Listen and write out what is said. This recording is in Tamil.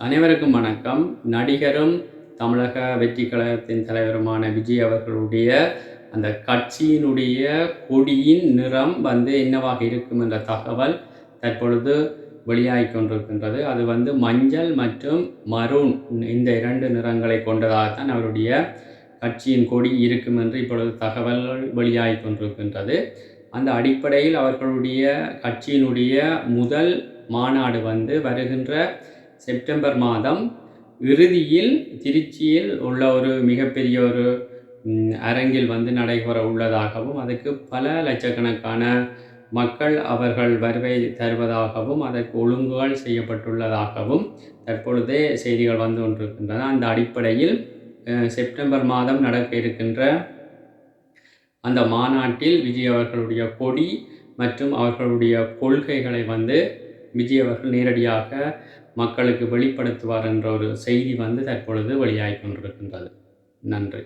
அனைவருக்கும் வணக்கம். நடிகரும் தமிழக வெற்றி கழகத்தின் தலைவருமான விஜய் அவர்களுடைய அந்த கட்சியினுடைய கொடியின் நிறம் வந்து என்னவாக இருக்கும் என்ற தகவல் தற்பொழுது வெளியாகி கொண்டிருக்கின்றது. அது வந்து மஞ்சள் மற்றும் மரூன் இந்த இரண்டு நிறங்களை கொண்டதாகத்தான் அவருடைய கட்சியின் கொடி இருக்கும் என்று இப்பொழுது தகவல்கள் வெளியாகி கொண்டிருக்கின்றது. அந்த அடிப்படையில் அவர்களுடைய கட்சியினுடைய முதல் மாநாடு வந்து வருகின்ற செப்டம்பர் மாதம் இறுதியில் திருச்சியில் உள்ள ஒரு மிகப்பெரிய ஒரு அரங்கில் வந்து நடைபெற உள்ளதாகவும் அதுக்கு பல லட்சக்கணக்கான மக்கள் அவர்கள் வருகை தருவதாகவும் அதற்கு ஒழுங்குகள் செய்யப்பட்டுள்ளதாகவும் தற்பொழுதே செய்திகள் வந்து கொண்டிருக்கின்றன. அந்த அடிப்படையில் செப்டம்பர் மாதம் நடக்க இருக்கின்ற அந்த மாநாட்டில் விஜய் அவர்களுடைய கொடி மற்றும் அவர்களுடைய கொள்கைகளை வந்து விஜய் அவர்கள் நேரடியாக மக்களுக்கு வெளிப்படுத்துவார் என்ற ஒரு செய்தி வந்து தற்பொழுது வெளியாகி கொண்டிருக்கின்றது. நன்றி.